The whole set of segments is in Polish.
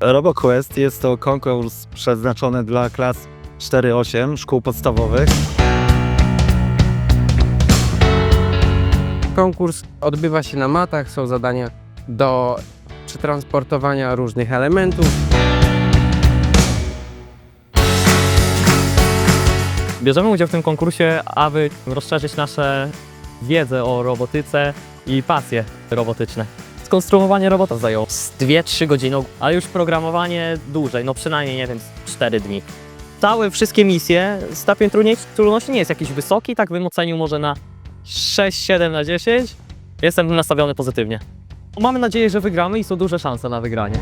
RoboQuest jest to konkurs przeznaczony dla klas 4-8 szkół podstawowych. Konkurs odbywa się na matach, są zadania do przetransportowania różnych elementów. Bierzemy udział w tym konkursie, aby rozszerzyć nasze wiedzę o robotyce i pasje robotyczne. Skonstruowanie robota zajęło z 2-3 godziny, a już programowanie dłużej, no przynajmniej nie wiem, z 4 dni. Całe wszystkie misje, stopień trudności nie jest jakiś wysoki, tak bym ocenił może na 6-7 na 10. Jestem nastawiony pozytywnie. Mamy nadzieję, że wygramy i są duże szanse na wygranie.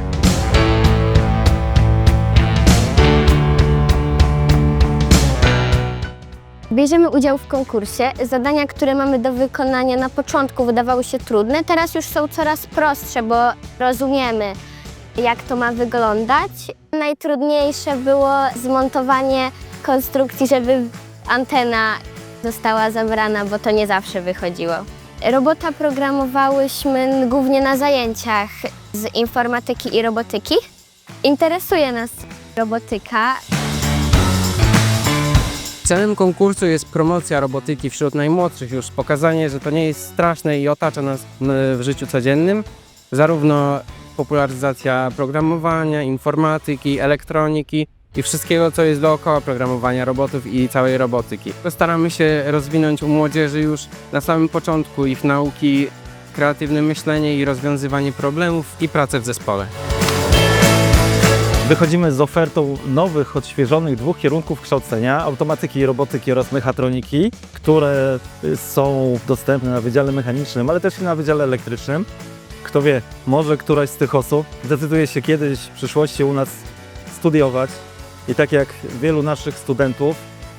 Bierzemy udział w konkursie. Zadania, które mamy do wykonania na początku wydawały się trudne, teraz już są coraz prostsze, bo rozumiemy, jak to ma wyglądać. Najtrudniejsze było zmontowanie konstrukcji, żeby antena została zabrana, bo to nie zawsze wychodziło. Robota programowałyśmy głównie na zajęciach z informatyki i robotyki. Interesuje nas robotyka, Celem konkursu jest promocja robotyki wśród najmłodszych już, pokazanie, że to nie jest straszne i otacza nas w życiu codziennym. Zarówno popularyzacja programowania, informatyki, elektroniki i wszystkiego, co jest dookoła programowania robotów i całej robotyki. Staramy się rozwinąć u młodzieży już na samym początku ich nauki, kreatywne myślenie i rozwiązywanie problemów i pracę w zespole. Wychodzimy z ofertą nowych, odświeżonych dwóch kierunków kształcenia automatyki i robotyki oraz mechatroniki, które y, są dostępne na Wydziale Mechanicznym, ale też i na Wydziale Elektrycznym. Kto wie, może któraś z tych osób zdecyduje się kiedyś w przyszłości u nas studiować i tak jak wielu naszych studentów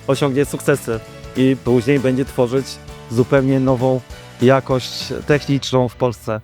osiągnie sukcesy i później będzie tworzyć zupełnie nową jakość techniczną w Polsce.